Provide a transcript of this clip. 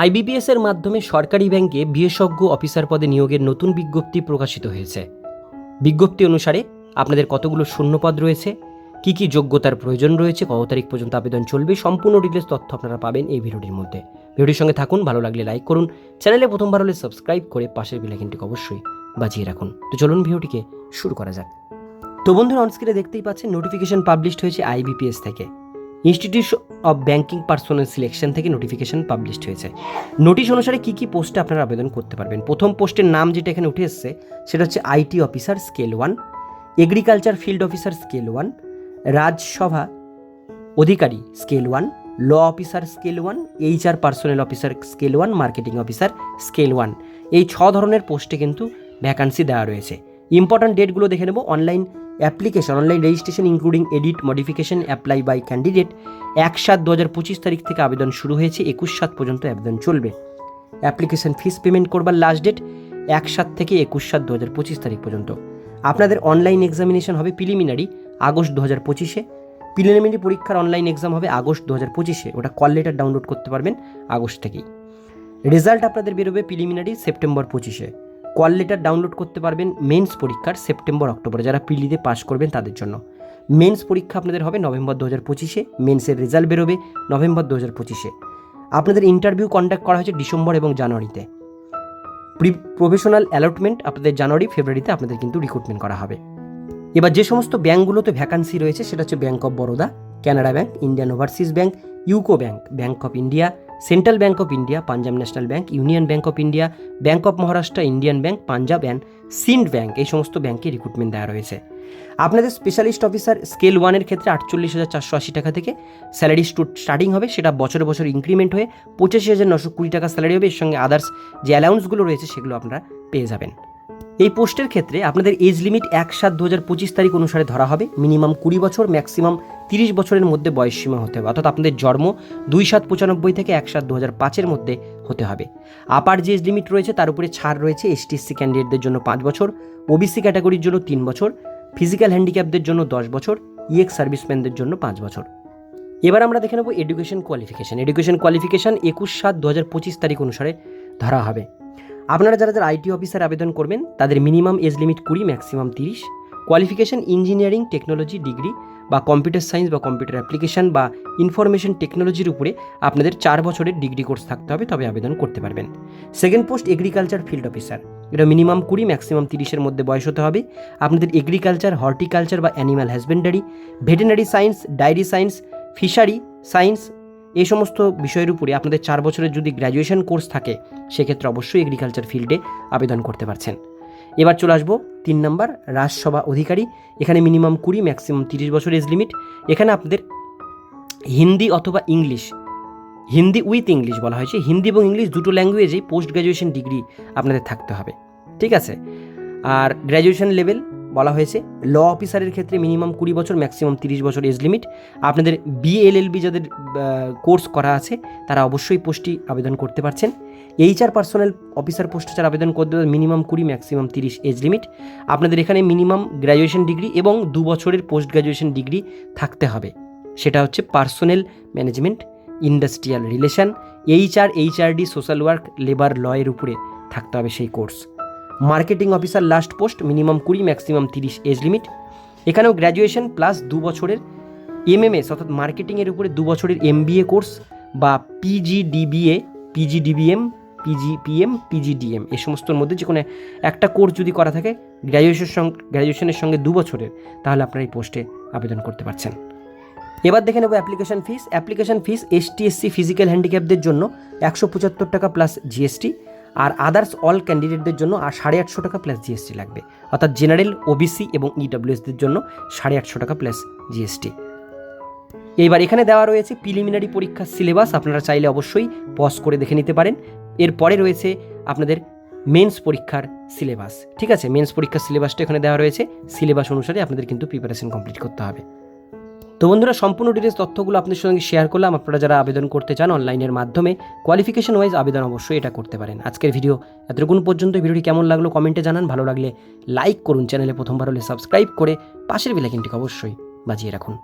IBPS এর মাধ্যমে সরকারি ব্যাংকে বিশেষজ্ঞ অফিসার পদে নিয়োগের নতুন বিজ্ঞপ্তি প্রকাশিত হয়েছে। বিজ্ঞপ্তি অনুসারে আপনাদের কতগুলো শূন্যপদ রয়েছে, কি কি যোগ্যতার প্রয়োজন রয়েছে, কত তারিখ পর্যন্ত আবেদন চলবে, সম্পূর্ণ ডিটেলস তথ্য আপনারা পাবেন এই ভিডিওটির মধ্যে। ভিডিওটির সঙ্গে থাকুন, ভালো লাগলে লাইক করুন, চ্যানেলে প্রথমবার হলে সাবস্ক্রাইব করে পাশের বেলাইকিনটিকে অবশ্যই বাজিয়ে রাখুন। তো চলুন ভিডিওটিকে শুরু করা যাক। তো বন্ধুরা অনস্ক্রিনে দেখতেই পাচ্ছেন নোটিফিকেশন পাবলিশড হয়েছে আইবিপিএস থেকে। Institute of banking personnel selection থেকে নোটিফিকেশন পাবলিশড হয়েছে। নোটিশ অনুসারে কী কী পোস্টে আপনারা আবেদন করতে পারবেন? প্রথম পোস্টের নাম যেটা এখানে উঠে এসছে, সেটা হচ্ছে IT officer scale one agriculture field officer scale one রাজসভা অধিকারী scale one law officer scale one HR personnel officer scale one marketing officer scale one এই ছ ধরনের পোস্টে কিন্তু ভ্যাকান্সি দেওয়া রয়েছে। ইম্পর্ট্যান্ট ডেটগুলো দেখে নেব। Online application online registration including edit modification apply by candidate এক সাত দু হাজার পঁচিশ তারিখ থেকে আবেদন শুরু হয়েছে। একুশ সাত পর্যন্ত আবেদন চলবে। অ্যাপ্লিকেশন ফিস পেমেন্ট করবার লাস্ট ডেট এক সাত থেকে একুশ সাত দু হাজার পঁচিশ তারিখ পর্যন্ত। আপনাদের অনলাইন এক্সামিনেশন হবে প্রিলিমিনারি আগস্ট দু হাজার পঁচিশে। প্রিলিমিনারি পরীক্ষার অনলাইন এক্সাম হবে আগস্ট দু হাজার পঁচিশে। ওটা কল লেটার ডাউনলোড করতে পারবেন আগস্ট থেকেই। রেজাল্ট আপনাদের বেরোবে প্রিলিমিনারি সেপ্টেম্বর পঁচিশে। কল লেটার ডাউনলোড করতে পারবেন মেন্স পরীক্ষার সেপ্টেম্বর, অক্টোবরে। যারা পিলিতে পাস করবেন তাদের জন্য। মেন্স পরীক্ষা আপনাদের হবে নভেম্বর দু হাজার পঁচিশে। মেন্সের রেজাল্ট বেরোবে নভেম্বর দু হাজার পঁচিশে। আপনাদের ইন্টারভিউ কন্ডাক্ট করা হয়েছে ডিসেম্বর এবং জানুয়ারিতে। প্রি, প্রফেশনাল অ্যালটমেন্ট আপনাদের জানুয়ারি, ফেব্রুয়ারিতে আপনাদের কিন্তু রিক্রুটমেন্ট করা হবে। এবার যে সমস্ত ব্যাঙ্কগুলোতে ভ্যাকান্সি রয়েছে, সেটা হচ্ছে Bank of Baroda Canara Bank Indian Overseas Bank UCO Bank Bank of India Central Bank of India Punjab National Bank Union Bank of India Bank of Maharashtra Indian Bank Punjab and Sind Bank এই সমস্ত ব্যাঙ্কে recruitment দেওয়া রয়েছে। আপনাদের specialist officer scale ওয়ানের ক্ষেত্রে আটচল্লিশ হাজার চারশো আশি টাকা থেকে স্যালারি স্টার্টিং হবে, সেটা বছরে বছর ইনক্রিমেন্ট হয়ে পঁচাশি হাজার নশো কুড়ি টাকা স্যালারি হবে, এর সঙ্গে আদার্স যে অ্যালাউন্সগুলো রয়েছে সেগুলো আপনারা পেয়ে যাবেন। এই পোস্টের ক্ষেত্রে আপনাদের এজ লিমিট এক সাত দু পঁচিশ তারিখ অনুসারে ধরা হবে। মিনিমাম কুড়ি বছর, ম্যাক্সিমাম তিরিশ বছরের মধ্যে বয়স সীমা হতে হবে। অর্থাৎ আপনাদের জন্ম দুই সাত পঁচানব্বই থেকে এক সাত দু হাজার পাঁচের মধ্যে হতে হবে। আপার যে এজ লিমিট রয়েছে, তার উপরে ছাড় রয়েছে এসটিএসসি ক্যান্ডিডেটদের জন্য পাঁচ বছর, ওবিসি ক্যাটাগরির জন্য তিন বছর, ফিজিক্যাল হ্যান্ডিক্যাপদের জন্য দশ বছর, ইএক্স সার্ভিসম্যানদের জন্য পাঁচ বছর। এবার আমরা দেখে নেব এডুকেশন কোয়ালিফিকেশান। এডুকেশন কোয়ালিফিকেশান একুশ সাত দু হাজার পঁচিশ তারিখ অনুসারে ধরা হবে। আপনারা যারা যারা আইটি অফিসার আবেদন করবেন, তাদের মিনিমাম এজ লিমিট কুড়ি, ম্যাক্সিমাম তিরিশ। কোয়ালিফিকেশন ইঞ্জিনিয়ারিং টেকনোলজি ডিগ্রি বা কম্পিউটার সায়েন্স বা কম্পিউটার অ্যাপ্লিকেশান বা ইনফরমেশন টেকনোলজির উপরে আপনাদের চার বছরের ডিগ্রি কোর্স থাকতে হবে, তবে আবেদন করতে পারবেন। Second post agriculture field officer এটা মিনিমাম কুড়ি, ম্যাক্সিমাম তিরিশের মধ্যে বয়স হতে হবে। আপনাদের এগ্রিকালচার হর্টিকালচার বা animal husbandry veterinary science dairy science fishery science এই সমস্ত বিষয়ের উপরে আপনাদের চার বছরের যদি গ্র্যাজুয়েশন কোর্স থাকে, সেক্ষেত্রে অবশ্যই এগ্রিকালচার ফিল্ডে আবেদন করতে পারছেন। এবার চলে আসব তিন নম্বর রাজসভা অধিকারী, এখানে মিনিমাম কুড়ি ম্যাক্সিমাম তিরিশ বছর এজ লিমিট এখানে আপনাদের হিন্দি অথবা ইংলিশ, হিন্দি উইথ ইংলিশ বলা হয়েছে। হিন্দি এবং ইংলিশ দুটো ল্যাঙ্গুয়েজেই পোস্ট গ্র্যাজুয়েশন ডিগ্রি আপনাদের থাকতে হবে। ঠিক আছে? আর গ্র্যাজুয়েশন লেভেল বলা হয়েছে, ল অফিসারের ক্ষেত্রে মিনিমাম কুড়ি বছর, ম্যাক্সিমাম তিরিশ বছর এজ লিমিট। আপনাদের বিএলএলবি যাদের কোর্স করা আছে, তারা অবশ্যই পোস্টটি আবেদন করতে পারছেন। এইচআর পার্সোনাল অফিসার পোস্টে যারা আবেদন করতে মিনিমাম কুড়ি, ম্যাক্সিমাম তিরিশ এজ লিমিট। আপনাদের এখানে মিনিমাম গ্র্যাজুয়েশন ডিগ্রি এবং দু বছরের পোস্ট গ্র্যাজুয়েশন ডিগ্রি থাকতে হবে। সেটা হচ্ছে personal management, industrial relation, HR, HRD, social work, labour, লয়ের উপরে থাকতে হবে সেই course. Marketing officer last post, minimum কুড়ি, ম্যাক্সিমাম তিরিশ এজ লিমিট। এখানেও গ্র্যাজুয়েশন প্লাস দু বছরের এমএমএস অর্থাৎ মার্কেটিংয়ের উপরে দু বছরের এম এমবিএ কোর্স বা PG DBA PG DBM PGDBA, PGDBM, PGPM, PGDM এ সমস্তর মধ্যে যে কোনো একটা কোর্স যদি করা থাকে, গ্র্যাজুয়েশন সঙ্গে গ্র্যাজুয়েশনের সঙ্গে দু বছরের, তাহলে আপনারা এই পোস্টে আবেদন করতে পারছেন। এবার দেখে নেব application fees. Application fees ST SC physical হ্যান্ডিক্যাপদের জন্য একশো পঁচাত্তর টাকা প্লাস জিএসটি। আর আদার্স অল ক্যান্ডিডেটদের জন্য আর সাড়ে আটশো টাকা প্লাস জিএসটি লাগবে। অর্থাৎ জেনারেল ওবিসি এবং ইডব্লিউএসদের জন্য সাড়ে আটশো টাকা প্লাস জিএসটি এইবার এখানে দেওয়া রয়েছে প্রিলিমিনারি পরীক্ষার সিলেবাস আপনারা চাইলে অবশ্যই পজ করে দেখে নিতে পারেন। এরপরে রয়েছে আপনাদের মেন্স পরীক্ষার সিলেবাস ঠিক আছে মেন্স পরীক্ষার সিলেবাসটা এখানে দেওয়া রয়েছে। সিলেবাস অনুসারে আপনাদের কিন্তু প্রিপারেশন কমপ্লিট করতে হবে। তো বন্ধুরা, সম্পূর্ণ ডিটেলস তথ্যগুলো আপনাদের সঙ্গে শেয়ার করলাম। আপনারা যারা আবেদন করতে চান অনলাইনের মাধ্যমে কোয়ালিফিকেশন ওয়াইজ আবেদন অবশ্যই এটা করতে পারেন। আজকের ভিডিও এতটুকুন পর্যন্ত। ভিডিওটি কেমন লাগল কমেন্টে জানান। ভালো লাগলে লাইক করুন চ্যানেলে প্রথমবার হলে সাবস্ক্রাইব করে পাশের বেলাইকিনটিকে অবশ্যই বাজিয়ে রাখুন।